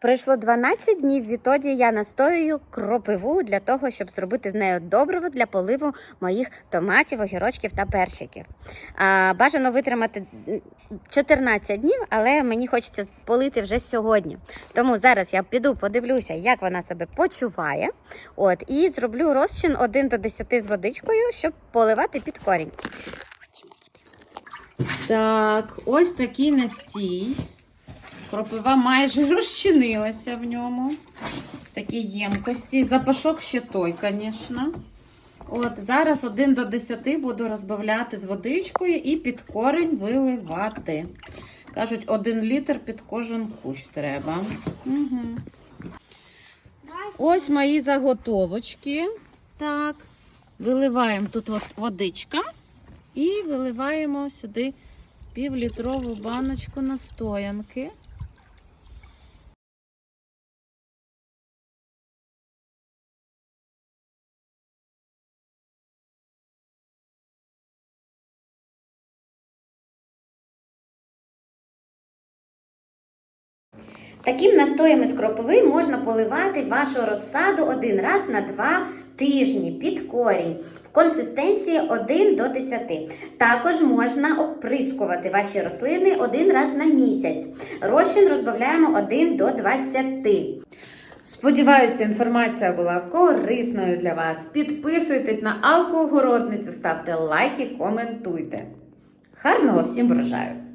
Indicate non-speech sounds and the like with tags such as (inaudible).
Пройшло 12 днів, відтоді я настоюю кропиву для того, щоб зробити з нею добриво для поливу моїх томатів, огірочків та перчиків. А, бажано витримати 14 днів, але мені хочеться полити вже сьогодні. Тому зараз я піду подивлюся, як вона себе почуває. От, і зроблю розчин 1 до 10 з водичкою, щоб поливати під корінь. Так, ось такий настій. Кропива майже (laughs) розчинилася в ньому. В такій ємкості. Запашок ще той, звісно. От, зараз 1 до 10 буду розбавляти з водичкою і під корінь виливати. Кажуть, 1 літр під кожен кущ треба. Угу. Ось мої заготовочки. Так. Виливаємо тут от водичка. І виливаємо сюди півлітрову баночку настоянки. Таким настоєм із кропиви можна поливати вашу розсаду один раз на два тижні під корінь в консистенції 1 до 10. Також можна оприскувати ваші рослини один раз на місяць. Розчин розбавляємо 1 до 20. Сподіваюся, інформація була корисною для вас. Підписуйтесь на Алку Огородницю, ставте лайки, коментуйте. Гарного всім врожаю!